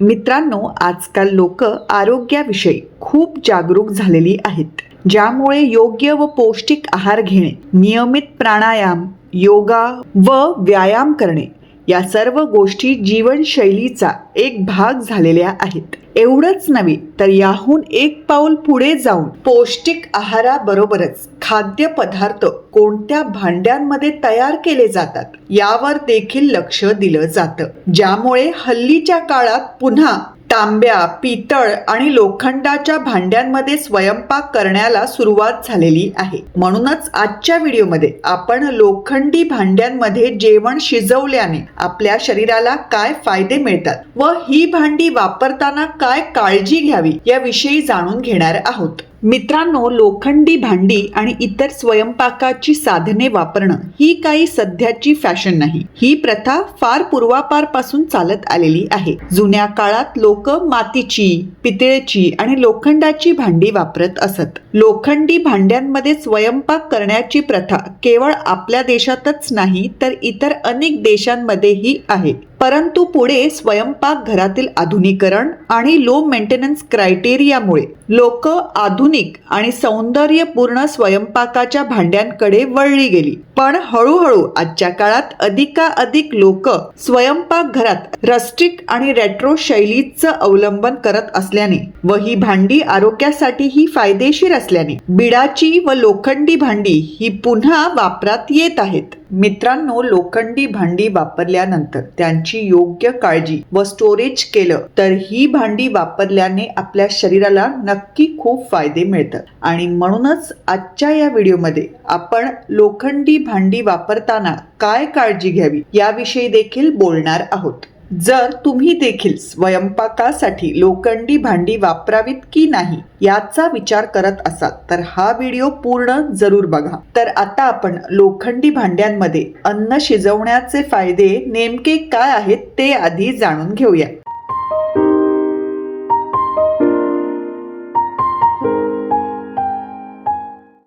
मित्रांनो आजकाल लोक आरोग्याविषयी खूप जागरूक झालेली आहेत. ज्यामुळे योग्य व पौष्टिक आहार घेणे नियमित प्राणायाम योगा व व्यायाम करणे या सर्व गोष्टी जीवनशैलीचा एक भाग झालेल्या आहेत. एवढंच नव्हे तर याहून एक पाऊल पुढे जाऊन पौष्टिक आहाराबरोबरच खाद्यपदार्थ कोणत्या भांड्यांमध्ये तयार केले जातात यावर देखील लक्ष दिलं जातं. ज्यामुळे हल्लीच्या काळात पुन्हा तांब्या पितळ आणि लोखंडाच्या भांड्यांमध्ये स्वयंपाक करण्याला सुरुवात झालेली आहे. म्हणूनच आजच्या व्हिडिओमध्ये आपण लोखंडी भांड्यांमध्ये जेवण शिजवल्याने आपल्या शरीराला काय फायदे मिळतात व ही भांडी वापरताना काय काळजी घ्यावी याविषयी जाणून घेणार आहोत. मित्रांनो लोखंडी भांडी आणि इतर स्वयंपाकाची साधने वापरणं ही काही सध्याची फॅशन नाही. ही प्रथा फार पूर्वापारपासून चालत आलेली आहे. जुन्या काळात लोक मातीची पितळेची आणि लोखंडाची भांडी वापरत असत. लोखंडी भांड्यांमध्ये स्वयंपाक करण्याची प्रथा केवळ आपल्या देशातच नाही तर इतर अनेक देशांमध्येही आहे. परंतु पुढे स्वयंपाक घरातील आधुनिकरण आणि लो मेंटेनन्स क्रायटेरियामुळे लोक आधुनिक आणि सौंदर्यपूर्ण स्वयंपाकाच्या भांड्यांकडे वळली गेली. पण हळूहळू आजच्या काळात अधिकाधिक लोक स्वयंपाक घरात रस्टिक आणि रेट्रो शैलीचं अवलंबन करत असल्याने व ही भांडी आरोग्यासाठीही फायदेशीर असल्याने बिडाची व लोखंडी भांडी ही पुन्हा वापरात येत आहेत. मित्रांनो लोखंडी भांडी वापरल्यानंतर त्यांची योग्य काळजी व स्टोरेज केलं तर ही भांडी वापरल्याने आपल्या शरीराला नक्की खूप फायदे मिळतात. आणि म्हणूनच आजच्या या व्हिडिओमध्ये आपण लोखंडी भांडी वापरताना काय काळजी घ्यावी याविषयी देखील बोलणार आहोत. जर तुम्ही देखील स्वयंपाकासाठी लोखंडी भांडी वापरावीत की नाही याचा विचार करत असाल तर हा व्हिडिओ पूर्ण जरूर बघा. तर आता आपण लोखंडी भांड्यांमध्ये अन्न शिजवण्याचे फायदे नेमके काय आहेत ते आधी जाणून घेऊया.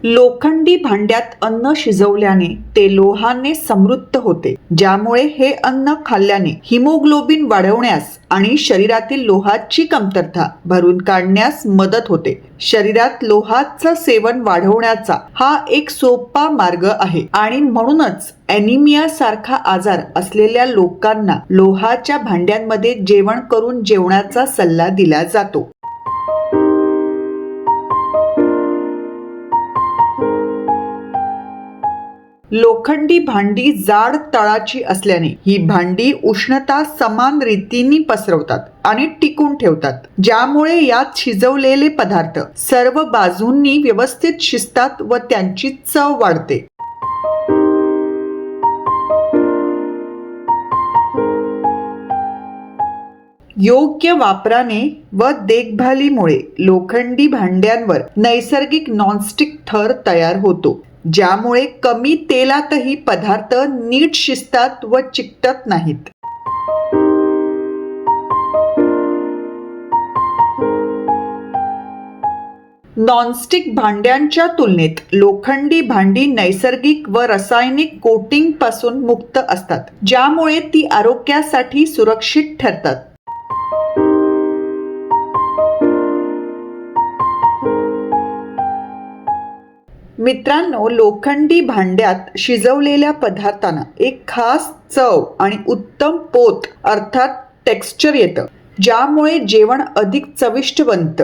लोखंडी भांड्यात अन्न शिजवल्याने ते लोहाने समृद्ध होते. ज्यामुळे हे अन्न खाल्ल्याने हिमोग्लोबिन वाढवण्यास आणि शरीरातील लोहाची कमतरता भरून काढण्यास मदत होते. शरीरात लोहाचं सेवन वाढवण्याचा हा एक सोपा मार्ग आहे आणि म्हणूनच अॅनिमिया सारखा आजार असलेल्या लोकांना लोहाच्या भांड्यांमध्ये जेवण करून जेवणाचा सल्ला दिला जातो. लोखंडी भांडी जाड तळाची असल्याने ही भांडी उष्णता समान रीतीने पसरवतात आणि टिकून ठेवतात ज्यामुळे यात शिजवलेले पदार्थ सर्व बाजूंनी व्यवस्थित शिजतात व त्यांची चव वाढते. योग्य वापराने व देखभालीमुळे लोखंडी भांड्यांवर नैसर्गिक नॉनस्टिक थर तयार होतो. ज्यामुळे कमी तेलातही पदार्थ नीट शिजतात व चिकटत नाहीत. नॉनस्टिक भांड्यांच्या तुलनेत लोखंडी भांडी नैसर्गिक व रासायनिक कोटिंगपासून मुक्त असतात ज्यामुळे ती आरोग्यासाठी सुरक्षित ठरतात. मित्रांनो लोखंडी भांड्यात शिजवलेल्या पदार्थांना एक खास चव आणि उत्तम पोत अर्थात टेक्स्चर येतं ज्यामुळे जेवण अधिक चविष्ट बनतं.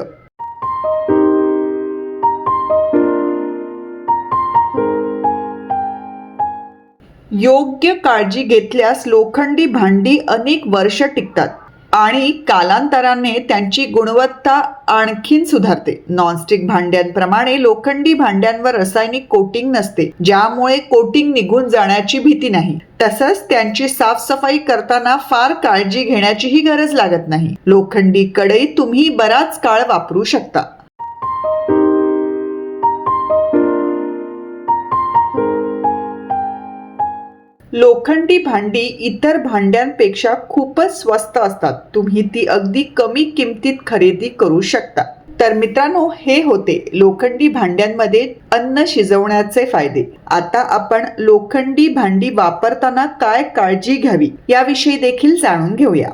योग्य काळजी घेतल्यास लोखंडी भांडी अनेक वर्ष टिकतात. आणि कालांतराने त्यांची गुणवत्ता आणखीन सुधारते. नॉनस्टिक भांड्यांप्रमाणे लोखंडी भांड्यांवर रासायनिक कोटिंग नसते ज्यामुळे कोटिंग निघून जाण्याची भीती नाही. तसंच त्यांची साफसफाई करताना फार काळजी घेण्याचीही गरज लागत नाही. लोखंडी कढई तुम्ही बराच काळ वापरू शकता. लोखंडी भांडी इतर भांड्यांपेक्षा खूपच स्वस्त असतात. तुम्ही ती अगदी कमी किमतीत खरेदी करू शकता. तर मित्रांनो हे होते लोखंडी भांड्यांमध्ये अन्न शिजवण्याचे फायदे. आता आपण लोखंडी भांडी वापरताना काय काळजी घ्यावी याविषयी देखील जाणून घेऊया.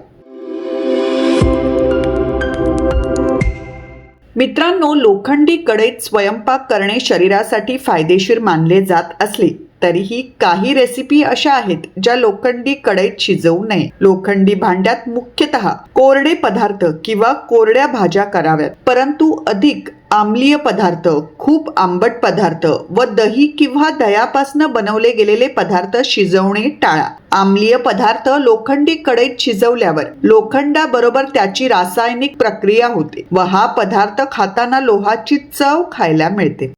मित्रांनो लोखंडी कढईत स्वयंपाक करणे शरीरासाठी फायदेशीर मानले जात असले तरीही काही रेसिपी अशा आहेत ज्या लोखंडी कढईत शिजवू नये. लोखंडी भांड्यात मुख्यतः कोरडे पदार्थ किंवा कोरड्या भाज्या कराव्यात परंतु अधिक आम्लीय पदार्थ खूप आंबट पदार्थ व दही किंवा दह्यापासून बनवले गेलेले पदार्थ शिजवणे टाळा. आम्लीय पदार्थ लोखंडी कढईत शिजवल्यावर लोखंडाबरोबर त्याची रासायनिक प्रक्रिया होते व हा पदार्थ खाताना लोहाची चव खायला मिळते.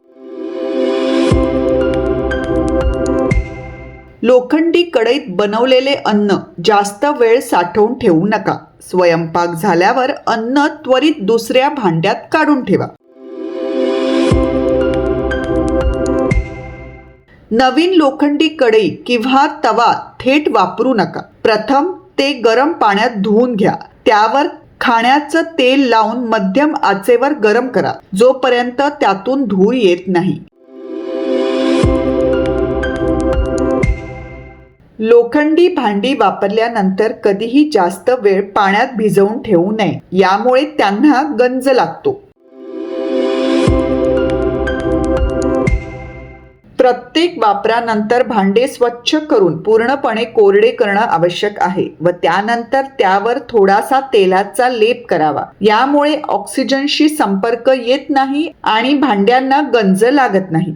लोखंडी कढईत बनवलेले अन्न जास्त वेळ साठवून ठेवू नका. स्वयंपाक झाल्यावर अन्न त्वरित दुसऱ्या भांड्यात काढून ठेवा. नवीन लोखंडी कढई किंवा तवा थेट वापरू नका. प्रथम ते गरम पाण्यात धुवून घ्या. त्यावर खाण्याचं तेल लावून मध्यम आचेवर गरम करा जोपर्यंत त्यातून धूर येत नाही. लोखंडी भांडी वापरल्यानंतर कधीही जास्त वेळ पाण्यात भिजवून ठेवू नये. यामुळे त्यांना गंज लागतो. प्रत्येक वापरानंतर भांडे स्वच्छ करून पूर्णपणे कोरडे करणं आवश्यक आहे व त्यानंतर त्यावर थोडासा तेलाचा लेप करावा. यामुळे ऑक्सिजनशी संपर्क येत नाही आणि भांड्यांना गंज लागत नाही.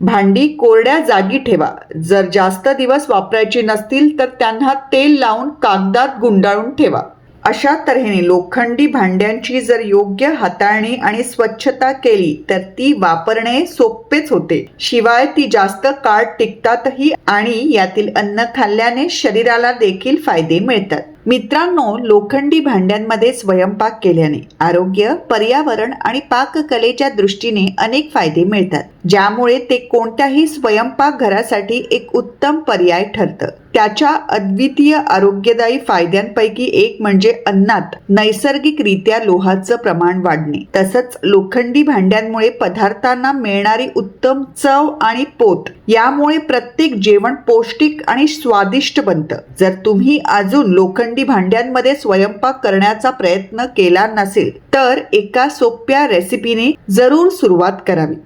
भांडी कोरड्या जागी ठेवा. जर जास्त दिवस वापरायची नसतील तर त्यांना तेल लावून कागदात गुंडाळून ठेवा. अशा तऱ्हेने लोखंडी भांड्यांची जर योग्य हाताळणी आणि स्वच्छता केली तर ती वापरणे सोपेच होते. शिवाय ती जास्त काळ टिकतातही आणि यातील अन्न खाल्ल्याने शरीराला देखील फायदे मिळतात. मित्रांनो लोखंडी भांड्यांमध्ये स्वयंपाक केल्याने आरोग्य पर्यावरण आणि पाककलेच्या दृष्टीने अनेक फायदे मिळतात ज्यामुळे ते कोणत्याही स्वयंपाक घरासाठी एक उत्तम पर्याय ठरतं. त्याच्या अद्वितीय आरोग्यदायी फायद्यांपैकी एक म्हणजे अन्नात नैसर्गिकरित्या लोहाचं प्रमाण वाढणे. तसंच लोखंडी भांड्यांमुळे पदार्थांना मिळणारी उत्तम चव आणि पोत यामुळे प्रत्येक जेवण पौष्टिक आणि स्वादिष्ट बनतं. जर तुम्ही अजून लोखंडी भांड्यांमध्ये स्वयंपाक करण्याचा प्रयत्न केला नसेल तर एका सोप्या रेसिपीने जरूर सुरुवात करावी.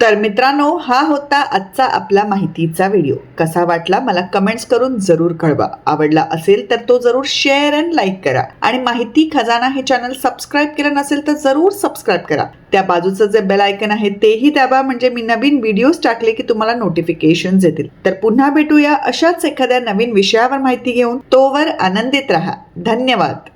तर मित्रांनो हा होता आजचा आपला माहितीचा व्हिडिओ. कसा वाटला मला कमेंट्स करून जरूर कळवा. आवडला असेल तर तो जरूर शेअर अँड लाईक करा. आणि माहिती खजाना हे चॅनल सबस्क्राईब केलं नसेल तर जरूर सबस्क्राईब करा. त्या बाजूचं जे बेल आयकन आहे तेही दाबा. म्हणजे मी नवीन व्हिडिओज टाकले की तुम्हाला नोटिफिकेशन येतील. तर पुन्हा भेटूया अशाच एखाद्या नवीन विषयावर माहिती घेऊन. तोवर आनंदित राहा. धन्यवाद.